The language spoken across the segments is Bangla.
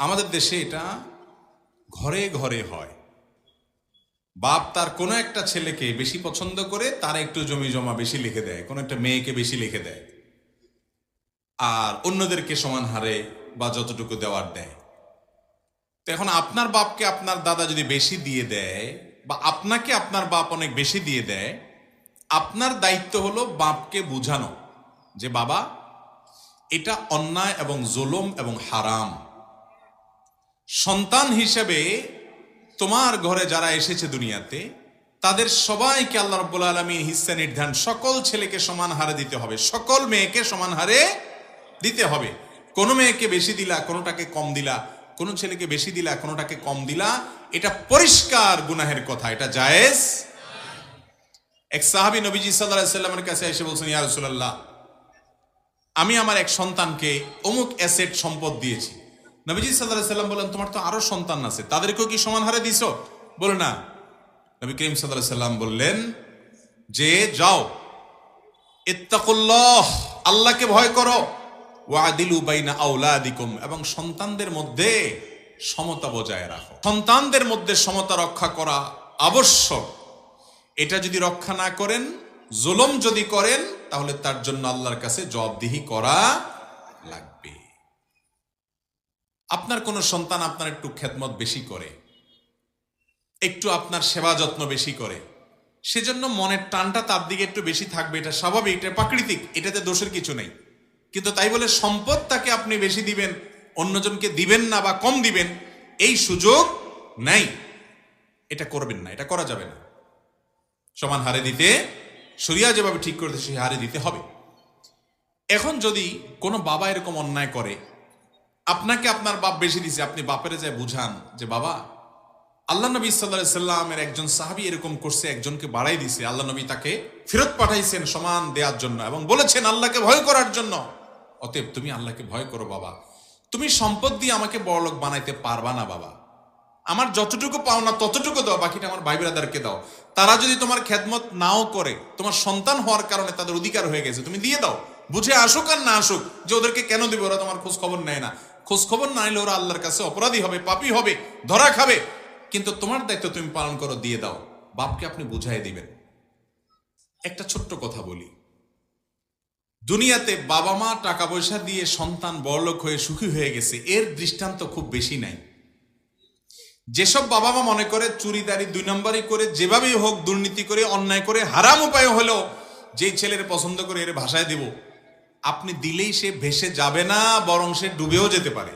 আমাদের দেশে এটা ঘরে ঘরে হয়। বাপ তার কোনো একটা ছেলেকে বেশি পছন্দ করে, তার একটু জমি জমা বেশি লিখে দেয়, কোনো একটা মেয়েকে বেশি লিখে দেয়। আর অন্যদেরকে সমান হারে বা যতটুকু দেওয়ার দেয়। তো এখন আপনার বাপকে আপনার দাদা যদি বেশি দিয়ে দেয় বা আপনাকে আপনার বাপ অনেক বেশি দিয়ে দেয়, আপনার দায়িত্ব হলো বাপকে বুঝানো যে, বাবা, এটা অন্যায় এবং জোলম এবং হারাম। সন্তান হিসেবে তোমার ঘরে যারা এসেছে দুনিয়াতে, তাদের সবাইকে আল্লাহ রব্বুল আলমীর হিস্সা নির্ধারণ, সকল ছেলেকে সমান হারে দিতে হবে, সকল মেয়েকে সমান হারে দিতে হবে। কোনো মেয়েকে বেশি দিলা, কোনোটাকে কম দিলা, কোনো ছেলেকে বেশি দিলা, কোনোটাকে কম দিলা, এটা পরিষ্কার গুনাহের কথা, এটা জায়েজ। এক সাহাবি নবীজি সাল্লামের কাছে এসে বলছেন, ইয়া রাসূলুল্লাহ, আমি আমার এক সন্তানকে অমুক অ্যাসেট সম্পদ দিয়েছি নবীজি সাল্লাহ সাল্লাম বলেন, তোমার তো আরও সন্তান আছে, তাদেরকেও কি সমান হারে দিছ? বলে, না। নবী করিম সাল্লাহ সাল্লাম বললেন, যে যাও, ইত্তাকুল্লাহ, আল্লাহকে ভয় করো ওয়াদিলু বাইনা আউলাদিকুম এবং সন্তানদের মধ্যে সমতা বজায় রাখো। সন্তানদের মধ্যে সমতা রক্ষা করা আবশ্যক। এটা যদি রক্ষা না করেন, জুলম যদি করেন, তাহলে তার জন্য আল্লাহর কাছে জবাবদিহি করা লাগবে। আপনার কোনো সন্তান আপনার একটু খেদমত বেশি করে, একটু আপনার সেবা যত্ন বেশি করে, সেজন্য মনের টানটা তার দিকে একটু বেশি থাকবে, এটা স্বাভাবিক, এটা প্রাকৃতিক, এটাতে দোষের কিছু নেই। কিন্তু তাই বলে সম্পদ তাকে আপনি বেশি দিবেন, অন্যজনকে দিবেন না বা কম দিবেন, এই সুযোগ নাই। এটা করবেন না, এটা করা যাবে না। সমান হারে দিতে সরিয়া যেভাবে ঠিক করেছে, সেই হারে দিতে হবে। এখন যদি কোনো বাবা এরকম অন্যায় করে আপনাকে আপনার বাপ বেশি দিছে, আপনি বাপেরে যায় বুঝান যে, বাবা, আল্লাহ নবী সাল্লাহ সাল্লামের একজন সাহাবি এরকম করছে, একজনকে বাড়াই দিছে। আল্লাহ নবী তাকে ফেরত পাঠাইছেন সমান দেওয়ার জন্য এবং বলেছেন আল্লাহকে ভয় করার জন্য। অতএব তুমি আল্লাহকে ভয় করো, বাবা। তুমি সম্পদ দিয়ে আমাকে বড়লোক বানাইতে পারবা না, বাবা। আমার যতটুকু পাও না ততটুকু দাও, বাকিটা আমার ভাই ব্রাদারকে দাও। তারা যদি তোমার খেদমত নাও করে, তোমার সন্তান হওয়ার কারণে তাদের অধিকার হয়ে গেছে, তুমি দিয়ে দাও। বুঝে আসুক আর না আসুক, যে ওদেরকে কেন দিবে, ওরা তোমার খোঁজ খবর নেয় না। খোঁজ খবর না নিলে ওরা আল্লাহর কাছে অপরাধী হবে, পাপী হবে, ধরা খাবে। কিন্তু তোমার দায়িত্ব তুমি পালন করো, দিয়ে দাও। বাপকে আপনি বুঝাই দিবেন। একটা ছোট্ট কথা বলি। দুনিয়াতে বাবা মা টাকা পয়সা দিয়ে সন্তান বড়লোক হয়ে সুখী হয়ে গেছে, এর দৃষ্টান্ত খুব বেশি নাই। যেসব বাবা মা মনে করে চুরিদারি দুই নম্বরই করে, যেভাবেই হোক দুর্নীতি করে, অন্যায় করে, হারাম উপায় হলেও যেই ছেলের পছন্দ করে এর ভাষায় দেব আপনি দিলেই সে ভেসে যাবে না, বরং সে ডুবেও যেতে পারে।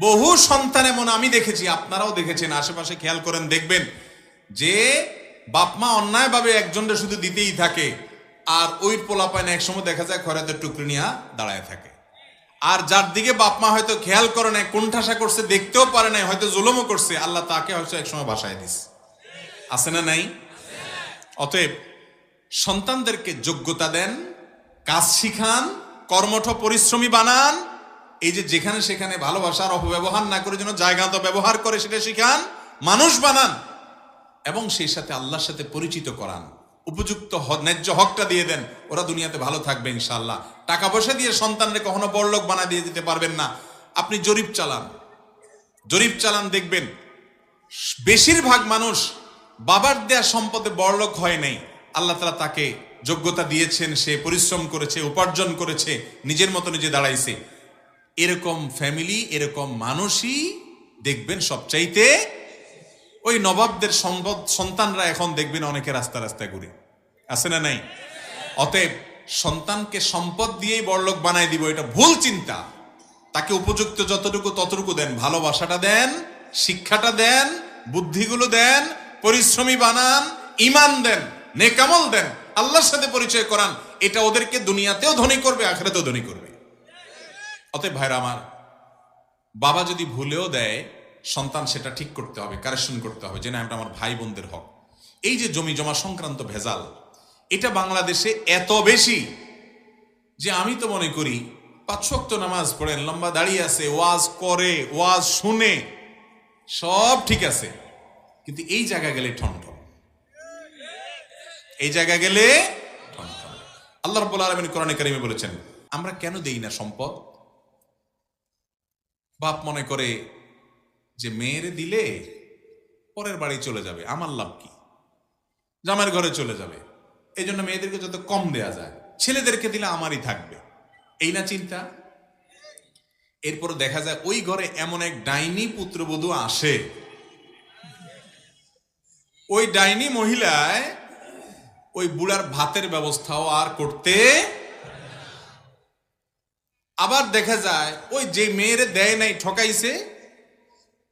বহু সন্তান এমন আমি দেখেছি, আপনারাও দেখেছেন, আশেপাশে খেয়াল করেন, দেখবেন যে বাপমা অন্যায়ভাবে একজনটা শুধু দিতেই থাকে, আর ওই পোলাপায় এক সময় দেখা যায় খরাতের টুকরি নিয়ে দাঁড়ায় থাকে। আর যার দিকে বাপমা হয়তো খেয়াল করে নাই কোনঠাসা করছে, দেখতেও পারে নাই, হয়তো জুলমও করছে, আল্লাহ তাকে হয়তো একসময় বাসায় দিস। আছে না নাই? অতএব সন্তানদেরকে যোগ্যতা দেন কাজ শিখান, কর্মঠ পরিশ্রমী বানান, এই যে যেখানে সেখানে ভালোবাসার অপব্যবহার না করে যেন জায়গা তো ব্যবহার করে সেটা শিখান, মানুষ বানান এবং সেই সাথে আল্লাহর সাথে পরিচিত করান। উপযুক্ত ন্যায্য হকটা দিয়ে দেন, ওরা দুনিয়াতে ভালো থাকবে ইনশাল্লাহ টাকা পয়সা দিয়ে সন্তানরে কখনো বড়লোক বানা দিয়ে দিতে পারবেন না। আপনি জরিপ চালান। জরিপ চালান, দেখবেন বেশিরভাগ মানুষ বাবার দেয়া সম্পদে বড়লোক হয় নাই। আল্লাহ তালা তাকে যোগ্যতা দিয়েছেন, সে পরিশ্রম করেছে, উপার্জন করেছে, নিজের মতো নিজে দাঁড়াইছে। এরকম ফ্যামিলি এরকম মানুষই দেখবেন সবচাইতে ওই নবাবদের সম্পদ সন্তানরা এখন দেখবেন অনেকে রাস্তা রাস্তায় ঘুরে। আছে না নাই? অতএব সন্তানকে সম্পদ দিয়েই বড়লোক বানাই দিব, এটা ভুল চিন্তা। তাকে উপযুক্ত যতটুকু ততটুকু দেন, ভালোবাসাটা দেন, শিক্ষাটা দেন, বুদ্ধিগুলো দেন, পরিশ্রমী বানান ইমান দেন, নেকামল দেন। আল্লাহর সাথে পরিচয় করান, এটা ওদেরকে দুনিয়াতেও ধনী করবে, আখেরাতেও ধনী করবে। অতএব ভাইরা আমার, বাবা যদি ভুলেও দেয়, সন্তান সেটা ঠিক করতে হবে কারেকশন করতে হবে, যে না, এটা আমার ভাই বোনদের হক। এই যে জমি জমা সংক্রান্ত ভেজাল, এটা বাংলাদেশে এত বেশি যে আমি তো মনে করি, পাঁচ ওয়াক্ত নামাজ পড়েন, লম্বা দাঁড়িয়ে আছে, ওয়াজ করে, ওয়াজ শুনে, সব ঠিক আছে। কিন্তু এই জায়গা গেলে ঠন এই জায়গা গেলে আল্লাহ রব্বুল আলমিন কোরআনে কারিমে বলেছেন, আমরা কেন দেই না সম্পদ? বাপ মনে করে, যে মেয়েরে দিলে পরের বাড়ি চলে যাবে, আমার লাভ কি? জামাইয়ের ঘরে চলে যাবে। এই জন্য মেয়েদেরকে যত কম দেয়া যায়, ছেলেদেরকে দিলে আমারই থাকবে। এই না চিন্তা? এরপর দেখা যায়, ওই ঘরে এমন এক ডাইনি পুত্রবধূ আসে। ওই ডাইনি মহিলায় ওই বুড়ার ভাতের ব্যবস্থাও আর করতে আবার দেখা যায়, ওই যে মেয়ের দেয় নাই, ঠকাইছে,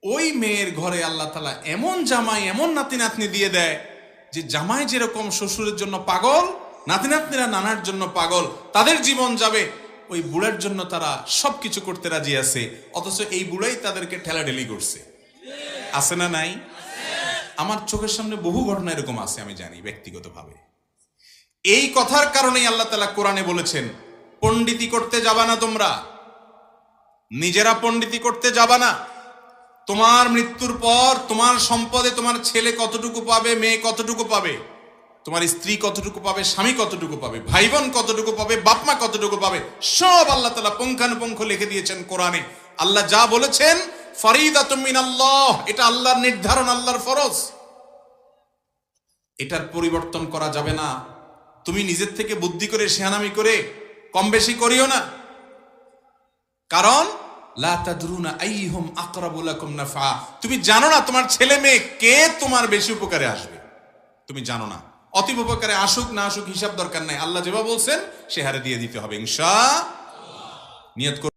ওই মেয়ের ঘরে আল্লাহ তালা এমন জামাই, এমন নাতি নাতনি দিয়ে দেয় যে জামাই যেরকম শ্বশুরের জন্য পাগল নাতি নাতনিরা নানার জন্য পাগল, তাদের জীবন যাবে। ওই বুড়ার জন্য তারা সবকিছু করতে রাজি আছে, অথচ এই বুড়াই তাদেরকে ঠেলাঢেলি করছে। আছে না নাই? আমার চোখের সামনে বহু ঘটনা এরকম আছে, আমি জানি ব্যক্তিগতভাবে। এই কথার কারণেই আল্লাহ তালা কোরআনে বলেছেন, পণ্ডিতি করতে যাবা না তোমরা। নিজেরা পণ্ডিতি করতে যাবা না। তোমার মৃত্যুর পর তোমার সম্পদে তোমার ছেলে কতটুকু পাবে, মেয়ে কতটুকু পাবে, তোমার স্ত্রী কতটুকু পাবে, স্বামী কতটুকু পাবে ভাই বোন কতটুকু পাবে, বাপমা কতটুকু পাবে, সব আল্লাহ তালা পুঙ্খানুপুঙ্খ লিখে দিয়েছেন কোরআনে। আল্লাহ যা বলেছেন ফরিদা তুমিন আল্লাহ এটা আল্লাহর নির্ধারণ, আল্লাহর ফরজ। এটার পরিবর্তন করা যাবে না। তুমি নিজের থেকে বুদ্ধি করে শেহানামি করে কম বেশি করিও না। কারণ তুমি জানো না তোমার ছেলে মেয়ে কে তোমার বেশি উপকারে আসবে। তুমি জানো না। অতীব উপকারে আসুক না আসুক হিসাব দরকার নাই। আল্লাহ যেভাবে বলছেন, সে হারে দিয়ে দিতে হবে। ইনশা নিয়ত